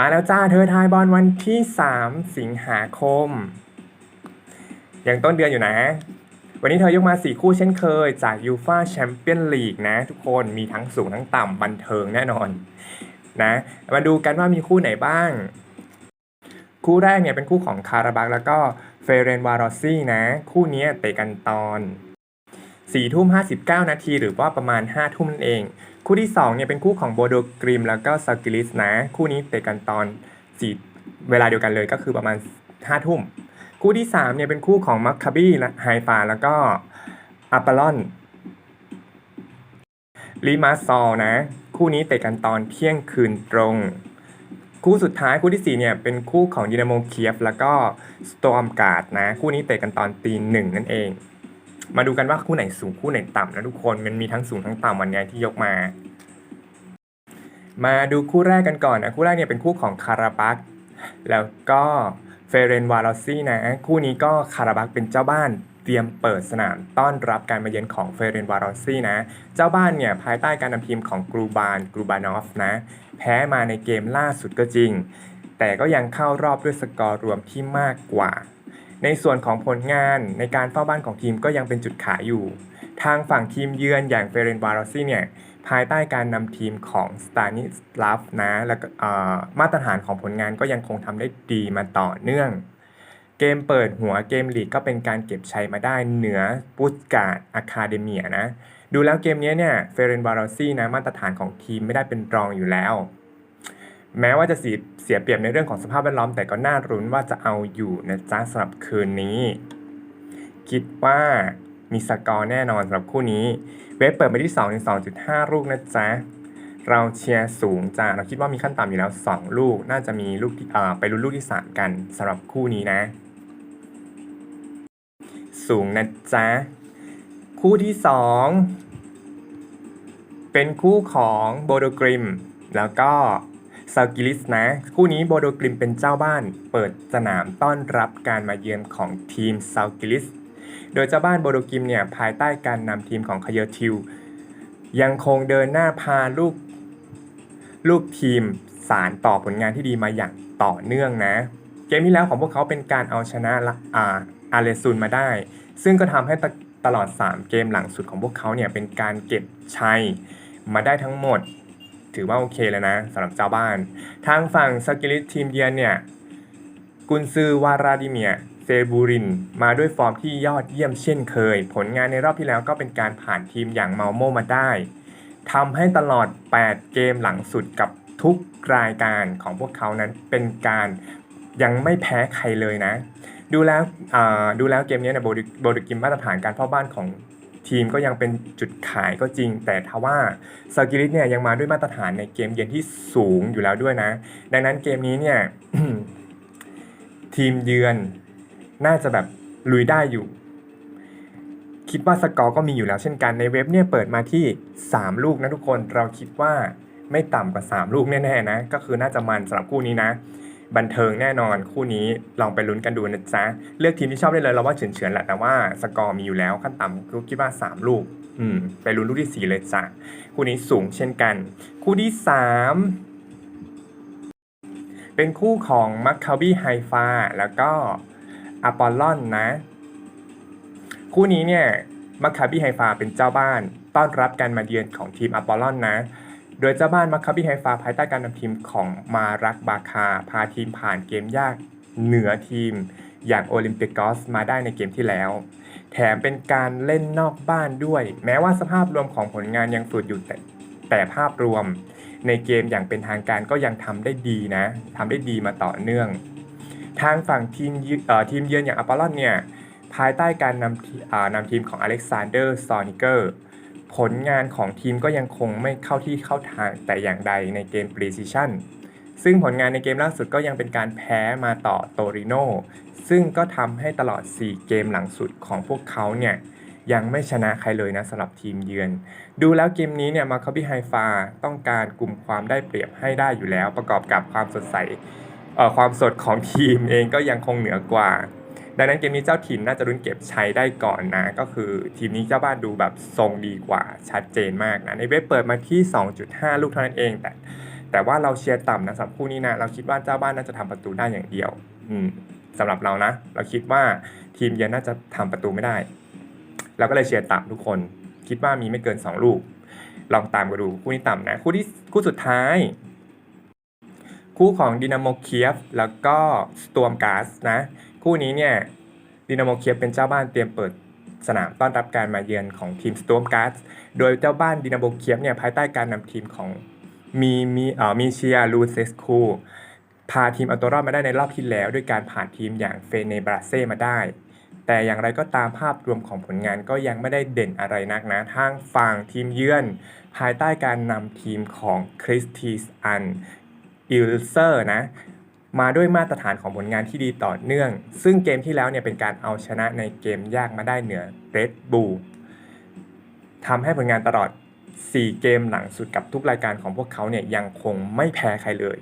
มาแล้วจ้าเธอทายบอลวันที่ 3 สิงหาคม ยังต้นเดือนอยู่นะ วันนี้เธอยกมา 4 คู่เช่นเคย จากยูฟาแชมเปี้ยนลีกนะ ทุกคนมีทั้งสูงทั้งต่ำบันเทิงแน่นอนนะมาดูกันว่ามีคู่ไหนบ้าง คู่แรกเนี่ยเป็นคู่ของคาราบักแล้วก็เฟเรนวารอซี่นะ คู่นี้เตะกันตอน4ทุ่ม59 นาทีหรือว่าประมาณ 5 ทุ่มนั่นเอง คู่ที่2เนี่ยเป็นคู่ของโบโดกริมแล้วก็ซากิลิสนะ คู่นี้เตะกันตอน4เวลาเดียวกันเลยก็คือประมาณ5ทุ่ม คู่ที่3เนี่ยเป็นคู่ของมัคคาบี้ไฮฟาแล้วก็อัปเปลอนลิมาซอลนะ คู่นี้เตะกันตอนเที่ยงคืนตรง คู่สุดท้ายคู่ที่4เนี่ยเป็นคู่ของดินาโมเคียฟแล้วก็สตอมการ์ดนะ คู่นี้เตะกันตอนตีหนึ่งนั่นเองมาดูกันว่าคู่ไหนสูงคู่ไหนต่ำนะทุกคนมันมีทั้งสูงทั้งต่ำวันนี้ที่ยกมา มาดูคู่แรกกันก่อนนะคู่แรกเนี่ยเป็นคู่ของคาราบักแล้วก็เฟเรนวาลอซี่นะคู่นี้ก็คาราบักเป็นเจ้าบ้านเตรียมเปิดสนามต้อนรับการมาเยือนของเฟเรนวาลอซี่นะ เจ้าบ้านเนี่ยภายใต้การนำทีมของกรูบานกรูบานอฟนะแพ้มาในเกมล่าสุดก็จริง แต่ก็ยังเข้ารอบด้วยสกอร์รวมที่มากกว่า ในส่วนของผลงานในการเฝ้าบ้านของทีมก็ยังเป็นจุดขายอยู่ ทางฝั่งทีมเยือนอย่างเฟเรนวารอซี่เนี่ยภายใต้การนำทีมของสตานิสลาฟนะแล้วก็มาตรฐานของผลงานก็ยังคงทำได้ดีมาต่อเนื่อง เกมเปิดหัวเกมลีกก็เป็นการเก็บชัยมาได้เหนือปุตการ์ดอะคาเดเมียนะ ดูแล้วเกมนี้เนี่ยเฟเรนวารอซี่นะมาตรฐานของทีมไม่ได้เป็นรองอยู่แล้ว แม้ว่าจะเสียเสียเปรียบในเรื่องของสภาพแวดล้อมแต่ก็น่ารุ้นว่าจะเอาอยู่นะจ๊ะสำหรับคืนนี้ คิดว่า มีสกอร์แน่นอนสำหรับคู่นี้ เวฟเปิดไปที่2ถึง2.5 ลูกนะจ๊ะ เราเชียร์สูงจ้ะเราคิดว่ามีขั้นต่ำอยู่แล้ว 2 ลูก น่าจะมีลูกที่ไปลุ้นลูกที่ 3 กันสำหรับคู่นี้นะ สูงนะจ๊ะ คู่ที่ 2 เป็นคู่ของโบโดกริม แล้วก็ซากิลิสนะ คู่นี้โบโดกริมเป็นเจ้าบ้าน เปิดสนามต้อนรับการมาเยือนของทีมซากิลิส โดยเจ้าบ้านโบโดกิมเนี่ยภายใต้การนำทีมของคาเยอร์ทิว ยังคงเดินหน้าพาลูกลูกทีมสารต่อผลงานที่ดีมาอย่างต่อเนื่องนะ เกมที่แล้วของพวกเขาเป็นการเอาชนะละอาอาเลซุนมาได้ ซึ่งก็ทำให้ตตลอด 3 เกมหลังสุดของพวกเขาเนี่ยเป็นการเก็บชัยมาได้ทั้งหมด ถือว่าโอเคเลยนะสำหรับเจ้าบ้าน ทางฝั่งสกิลิสทีมเยือนเนี่ยกุนซือวาราดิเมีย เซบูริน มาด้วยฟอร์มที่ยอดเยี่ยมเช่นเคย ผลงานในรอบที่แล้วก็เป็นการผ่านทีมอย่างเมาโมมาได้ทำให้ตลอด 8 เกมหลังสุดกับทุกรายการของพวกเขานั้นเป็นการยังไม่แพ้ใครเลยนะ ดูแล้วดูแล้วเกมนี้เนี่ยโบดิโบดิกิมมาตรฐานการเฝ้าบ้านของทีมก็ยังเป็นจุดขายก็จริง แต่ทว่าซากิริสเนี่ยยังมาด้วยมาตรฐานในเกมเยือนที่สูงอยู่แล้วด้วยนะ ดังนั้นเกมนี้เนี่ยทีมเยือน น่าจะแบบลุยได้อยู่ คิดว่าสกอร์ก็มีอยู่แล้วเช่นกันในเว็บเนี่ยเปิดมาที่ 3 ลูกนะทุกคนเราคิดว่าไม่ต่ำกว่า 3 ลูกแน่ๆนะก็คือน่าจะมันสำหรับคู่นี้นะ บันเทิงแน่นอนคู่นี้ลองไปลุ้นกันดูนะจ๊ะเลือกทีมที่ชอบได้เลยเราว่าเฉือนๆแหละแต่ว่าสกอร์มีอยู่แล้วขั้นต่ำก็คิดว่า 3 ลูก อืมไปลุ้นลูกที่4เลยจ้ะคู่นี้สูงเช่นกัน คู่ที่ 3 เป็นคู่ของมัคคาบีไฮฟาแล้วก็ อปอลลอนนะ คู่นี้เนี่ยมัคคาบีไฮฟาเป็นเจ้าบ้าน ต้อนรับการมาเยือนของทีมอปอลลอนนะ โดยเจ้าบ้านมัคคาบีไฮฟาภายใต้การนำทีมของมารักบาคา พาทีมผ่านเกมยากเหนือทีมอย่างโอลิมปิกอสมาได้ในเกมที่แล้ว แถมเป็นการเล่นนอกบ้านด้วย แม้ว่าสภาพรวมของผลงานยังฝืดอยู่แต่แต่ภาพรวม ในเกมอย่างเป็นทางการก็ยังทำได้ดีนะทำได้ดีมาต่อเนื่อง ทางฝั่งทีมเยืเอ่อทีมเยือนอย่างอปอลลอนเนี่ยภายใต้การนำทีอ่านำทีมของอเล็กซานเดอร์ซอนิเกอร์ผลงานของทีมก็ยังคงไม่เข้าที่เข้าทางแต่อย่างใดในเกม Precision ซึ่งผลงานในเกมล่าสุดก็ยังเป็นการแพ้มาต่อโตริโนซึ่งก็ทำให้ตลอด 4 เกมหลังสุดของพวกเขาเนี่ยยังไม่ชนะใครเลยนะสำหรับทีมเยือน ดูแล้วเกมนี้เนี่ยมาคาบิไฮฟาต้องการกลุ่มความได้เปรียบให้ได้อยู่แล้ว ประกอบกับความสดใส ความสดของทีมเองก็ยังคงเหนือกว่า ดังนั้นเกมนี้เจ้าถิ่นน่าจะรุนเก็บใช้ได้ก่อนนะ ก็คือทีมนี้เจ้าบ้านดูแบบทรงดีกว่าชัดเจนมากนะในเว็บเปิดมาที่ 2.5 ลูกเท่านั้นเอง แต่แต่ว่าเราเชียร์ต่ำนะสำหรับคู่นี้นะเราคิดว่าเจ้าบ้านน่าจะทำประตูได้อย่างเดียว อืมสำหรับเรานะ เราคิดว่าทีมเยือนน่าจะทำประตูไม่ได้เราก็เลยเชียร์ต่ำทุกคน คิดว่ามีไม่เกิน 2 ลูก ลองตามกันดูคู่นี้ต่ำนะคู่ที่คู่สุดท้าย คู่ของดินาโมเคียฟแล้วก็สต o มกาสนะ คู่นี้เนี่ยดินาโมเคียฟเป็นเจ้าบ้านเตรียมเปิดสนามต้อนรับการมาเยือนของทีมสต o มกาสโดยเจ้าบ้านดินาโมเคียฟเนี่ยภายใต้การนำทีมของมีมีเอ่อมีเชียลูเซสคูพาทีมเอาตัวรอดมาได้ในรอบที่แล้ว ด้วยการผ่านทีมอย่างเฟเนบราเซ่มาได้ แต่อย่างไรก็ตามภาพรวมของผลงานก็ยังไม่ได้เด่นอะไรนักนะทางฝั่งทีมเยือน ภายใต้การนำทีมของคริสตีสอัน อิลเซอร์นะมาด้วยมาตรฐานของผลงานที่ดีต่อเนื่อง ซึ่งเกมที่แล้วเนี่ยเป็นการเอาชนะในเกมยากมาได้เหนือเรดบูทำให้ผลงานตลอด 4 เกมหลังสุดกับทุกรายการของพวกเขาเนี่ยยังคงไม่แพ้ใครเลย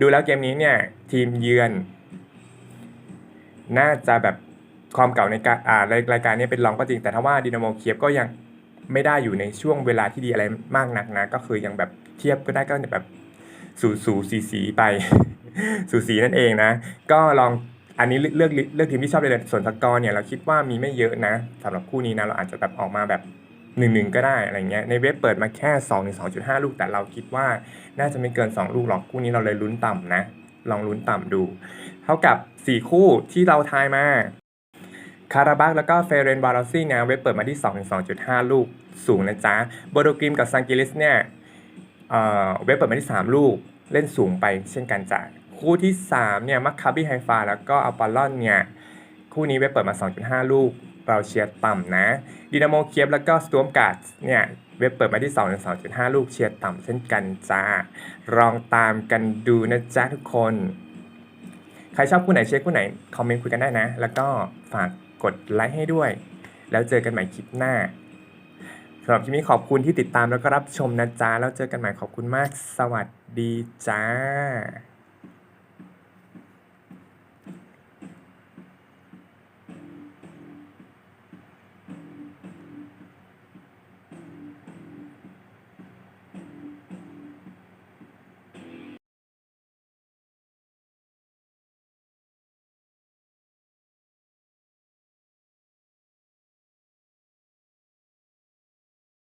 ดูแล้วเกมนี้เนี่ยทีมเยือน น่าจะแบบความเก่าในการอ่ารายรายการนี้เป็นรองก็จริงแต่ถ้าว่าดินาโมเคียฟก็ยังไม่ได้อยู่ในช่วงเวลาที่ดีอะไรมากนักนะก็คือยังแบบเทียบก็ได้ก็แบบ สูสูสีสีไป สูสีนั่นเองนะ ก็ลองอันนี้เลือกเลือกทีมที่ชอบเลยส่วนสกอร์เนี่ยเราคิดว่ามีไม่เยอะนะสำหรับคู่นี้นะเราอาจจะแบบออกมาแบบหนึ่งหนึ่งก็ได้อะไรเงี้ยในเว็บเปิดมาแค่2องถึงสองจุดห้าลูกแต่เราคิดว่าน่าจะไม่เกิน2ลูกหรอกคู่นี้เราเลยลุ้นต่ำนะ ลองลุ้นต่ำดู เท่ากับ4คู่ที่เราทายมาคาราบักแล้วก็เฟเรนบารอซี่เนี่ยเว็บเปิดมาที่ 2-2.5 ลูกสูงนะจ๊ะโบโดกริมกับซังกิลิสเนี่ย เว็บเปิดมาที่ 3 ลูกเล่นสูงไปเช่นกันจ้ะคู่ที่3เนี่ยมัคคาบิไฮฟาแล้วก็อัลปาลอนเนี่ยคู่นี้เว็บเปิดมา 2.5 ลูก เราเชียร์ต่ำนะดินาโมเคียบแล้วก็สต o มการ์ดเนี่ยเว็บเปิดมาที่2-2.5 ลูกเชียร์ต่ำเช่นกันจ้าลองตามกันดูนะจ๊ะทุกคน ใครชอบคู่ไหนเชียร์คู่ไหน คอมเมนต์คุยกันได้นะ แล้วก็ฝากกดไลค์ให้ด้วย แล้วเจอกันใหม่คลิปหน้า สำหรับคลิปนี้ขอบคุณที่ติดตามแล้วก็รับชมนะจ๊ะแล้วเจอกันใหม่ขอบคุณมาก สวัสดีจ้า